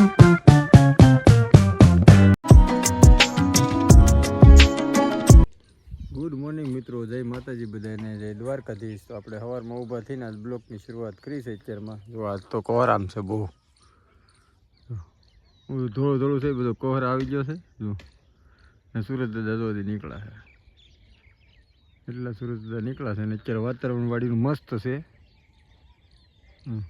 Good morning મિત્રો, જય માતાજી બધાને, જય દ્વારકાધીશ. તો આપણે સવારમાં ઊભા થઈને આજ બ્લોકની શરૂઆત કરી છે અત્યારમાં. જો આજ તો કોહરામ છે બહુ. ધોળું ધોળું થઈ બધો કોહર આવી ગયો છે. જો. સુરત દાદા જોવાથી નીકળ્યા છે. એટલા સુરત દાદા નીકળ્યા છે ને અત્યારે વાતાવરણ વાડીનું મસ્ત છે. હમ.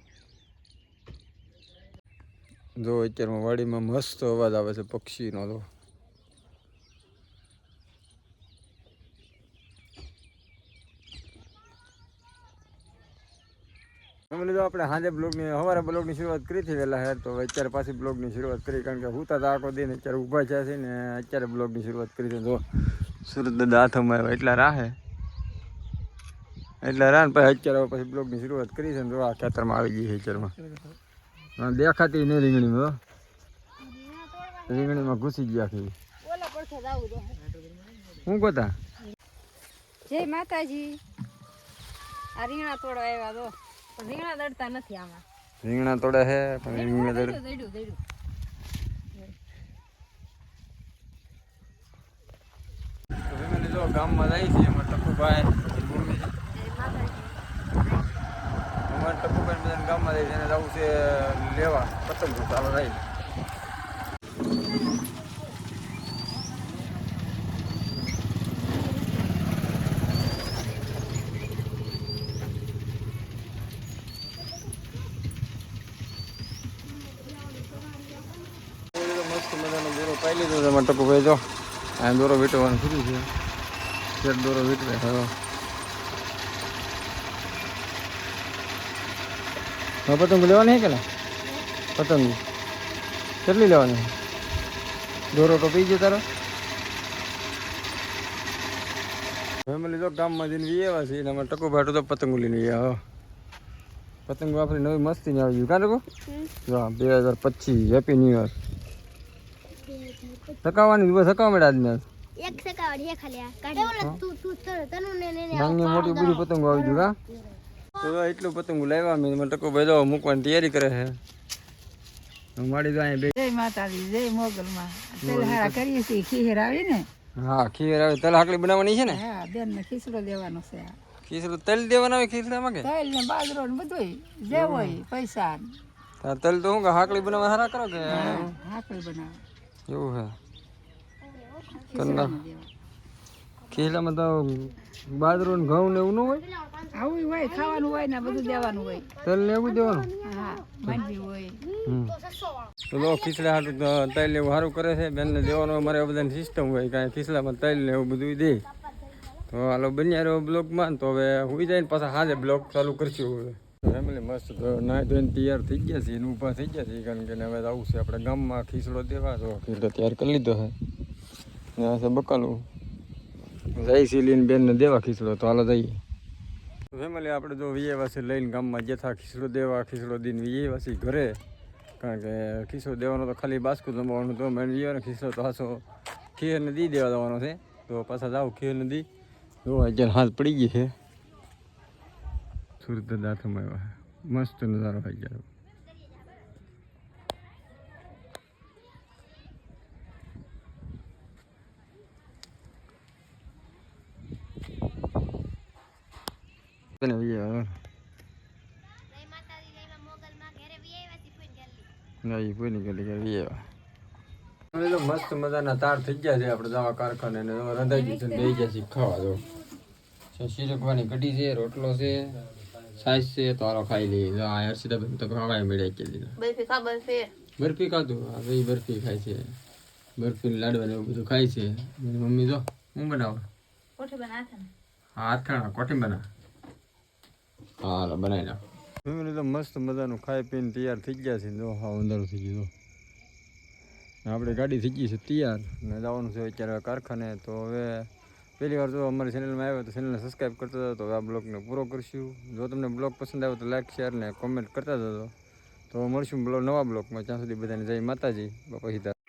જો અત્યારમાં વાડીમાં મસ્ત અવાજ આવે છે પક્ષીનો તો અમે લીધો આપણે સાંજે બ્લોગની, સવારે બ્લોગની શરૂઆત કરી હતી વહેલા હેર, તો અત્યારે પાછી બ્લોગની શરૂઆત કરી, કારણ કે હું તો આખો દિન અત્યારે ઊભા છે છે ને અત્યારે બ્લોગની શરૂઆત કરી છે. જો સુરત દાદા હાથમાં આવ્યા, એટલા રાહે. એટલા રાહ પછી અત્યારે પછી બ્લોગની શરૂઆત કરી છે ને જો આ ખેતરમાં આવી ગઈ છે અત્યારમાં. દેખાતી નહીં રીંગણીમાં. રીંગણીમાં ઘૂસી ગયા આખી હું ગોતા? જય માતાજી. આ રીંગણા તોડવા આવ્યા તો. રીંગણા દડતા નથી આમાં. રીંગણા તોડે હે પણ રીંગણા દડ ગામમાં જાય છે એમાં ટકુભાઈ પછી મમ્મી જય માતાજી અમારે ટપુભાઈ બધાને ગામમાં જાય છે એને જવું છે લેવા, પતંગ ચાલો રહી. મજાનો દોરો ટપુભાઈ, જો. આ દોરો વીટવાનું શરૂ છે. દોરો વીટવે હવે હવે પતંગ લેવાની છે કે ના? પતંગ. કેટલી લેવાની? દોરો તો પી ગયો તારો. ફેમિલી તો ગામમાં જઈને વી આવ્યા છે એના ટકો ભાટો તો પતંગ લઈને આવ્યા પતંગ વાપરી નવી મસ્તી ને આવી કાં ટકો? બે હજાર પચીસ. હેપી ન્યુ યર સકાવવાની બસ સકાવા મળ્યા આજને? એક સકાવડ ખાલી આ. કાઢી તું તું તનુ ને ને નાની મોટી બધી પતંગો આવી ગયું કા તો એટલું પતંગ લાવ્યા મેં મને ટકો બેદો મૂકવાની તૈયારી કરે છે. હું માડી તો અહીંયા બે જય માતાજી જય મોગલમાં. તેલ હારા કરીએ છીએ ખીર આવી ને? હા ખીર આવે. તલ હાકડી બનાવવાની છે ને? હા બેન ને ખીસડો દેવાનો છે ખીસડો તલ દેવાનો હોય ખીચડામાં કે? તેલ ને બાજરો ને બધું જે હોય પૈસા તલ તો હું કે હાકડી બનાવવા હારા કરો કે? હાકડી બનાવ. એવું હે. ખીચડામાં દેવા. તો બાજરો ને ઘઉં ને એવું ન હોય? આવું હોય ખાવાનું હોય ને બધું દેવાનું હોય. તલ ને એવું દેવાનું? હા માંડવી હોય. તો જો ખીચડા હાટું તો તલ એવું સારું કરે છે. બેનને દેવાનું અમારે બધાની સિસ્ટમ હોય કાંઈ ખીચડામાં તલ ને એવું બધું દે. તો હાલો બન્યા રહ્યો તો હવે હુઈ જાય ને પાછા હાજે બ્લોક ચાલુ કરશું હવે. ફેમિલી મસ્ત નાહી ધોઈને તૈયાર થઈ ગયા છે એને ઊભા થઈ ગયા છે કારણ કે હવે આવું છે આપણે ગામમાં ખીચડો દેવા. તો ખીચડો તૈયાર કરી લીધો છે. ને આ છે બકાલું. જાય છે લઈને બેનને દેવા ખીચડો, તો હાલો જઈએ. ફેમિલી, આપણે જો વીએવાસી લઈને ગામમાં જથા ખીચડો દેવા, ખીચડો દઈને વીએવાસી ઘરે. કારણ કે ખીચડો દેવાનો તો ખાલી બાસ્કુ જમવાનું તો મેં વીએવાનો ખીચડો તો હાસો ખીરને દી દેવા દેવાનો છે. તો પાછા જાવ ખીરને દી. જો અત્યારે હાથ પડી ગઈ છે. સુરત દાથમાં આવ્યા મસ્ત નજારો થઈ તને હવે જય માતાજી જય મોગલ માં. ઘરે વી આવ્યા છે ફૂન ગલ્લી ના કોઈ નહીં કરી કરી વીએ હવે તો મસ્ત મજાના તાર થઈ ગયા છે આપણે દવા કારખાને ને રંધાઈ ગયું છે બેસી ગયા છે ખાવા દો શીરકવાની કઢી છે રોટલો છે સાઈઝ છે તો હાલો ખાઈ લઈએ. જો આ હર્ષિતાબેન તો ખાવાય મળ્યા કે લીધા બરફી ખબર છે બરફી ખાધું? આ ભાઈ બરફી ખાય છે. બરફી લાડવા ને એવું બધું ખાય છે. મમ્મી જો હું બનાવું? કોઠે બનાશે ને? હા અથાણા કોઠી બના હાલો, બનાવી નાખ. ફેમિલી તો મસ્ત મજાનું ખાઈ પીને તૈયાર થઈ ગયા છે. જો, હા, અંધારું થઈ ગયું. આપણે ગાડી થઈ ગઈ છે તૈયાર. ને જવાનું છે અત્યારે કારખાને. તો હવે પહેલી વાર જો અમારી ચેનલમાં આવ્યો તો ચેનલને સબસ્ક્રાઈબ કરતા હતો તો હવે આ બ્લોગને પૂરો કરશું. જો તમને બ્લોગ પસંદ આવ્યો તો લાઈક શેર ને કોમેન્ટ કરતા જતો તો મળશું નવા બ્લોગમાં. ત્યાં સુધી બધાને જય માતાજી. બાપા સીતા